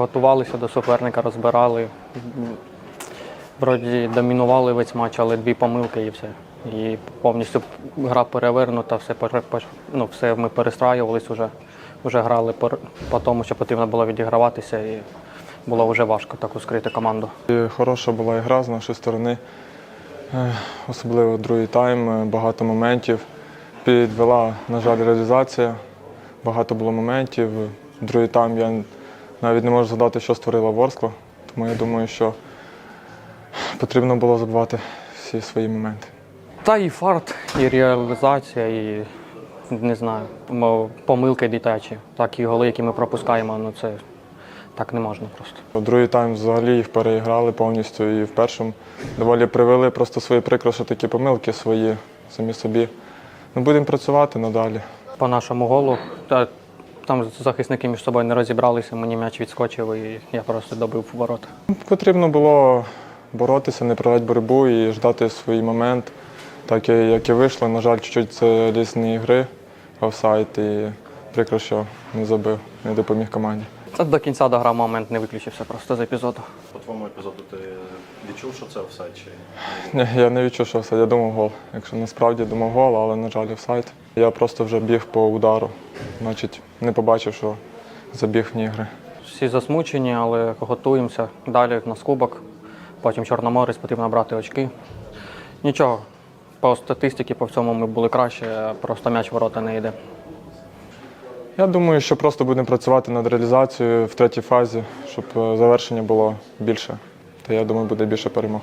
готувалися до суперника, розбирали. Вроді домінували весь матч, але дві помилки і все. І повністю гра перевернута, все, ну, все ми перестраювались вже, вже грали по, тому, що потрібно було відіграватися, і було вже важко таку скрити команду. Хороша була гра з нашої сторони, Е, особливо другий тайм, е, багато моментів. Підвела, на жаль, реалізація. Багато було моментів. Другий тайм я навіть не можу згадати, що створила Ворскла, тому я думаю, що потрібно було забувати всі свої моменти. Та і фарт, і реалізація, і не знаю, помилки дитячі. Так і голи, які ми пропускаємо, ну це так не можна просто. Другий тайм взагалі їх переіграли повністю і в першому доволі привели просто свої прикро, такі помилки свої самі собі. Ну, будемо працювати надалі. По нашому голу, там захисники між собою не розібралися, мені м'яч відскочив і я просто добив в. Потрібно було боротися, не програти боротьбу і ждати свій момент. Так як і вийшло. На жаль, чуть-чуть це різні ігри, офсайд і прикро, що не забив, не допоміг команді. Це до кінця дограв момент, не виключився просто з епізоду. По твоєму епізоду ти відчув, що це офсайд чи Ні, я не відчув, що офсайд, я думав гол. Якщо насправді думав гол, але, на жаль, офсайд. Я просто вже біг по удару. Значить, не побачив, що забіг вне ігри. Всі засмучені, але готуємося далі на кубок. Потім Чорноморець, потрібно брати очки. Нічого, по статистиці по всьому ми були краще, просто м'яч ворота не йде. Я думаю, що просто будемо працювати над реалізацією в третій фазі, щоб е, завершення було більше. Та я думаю, буде більше перемог.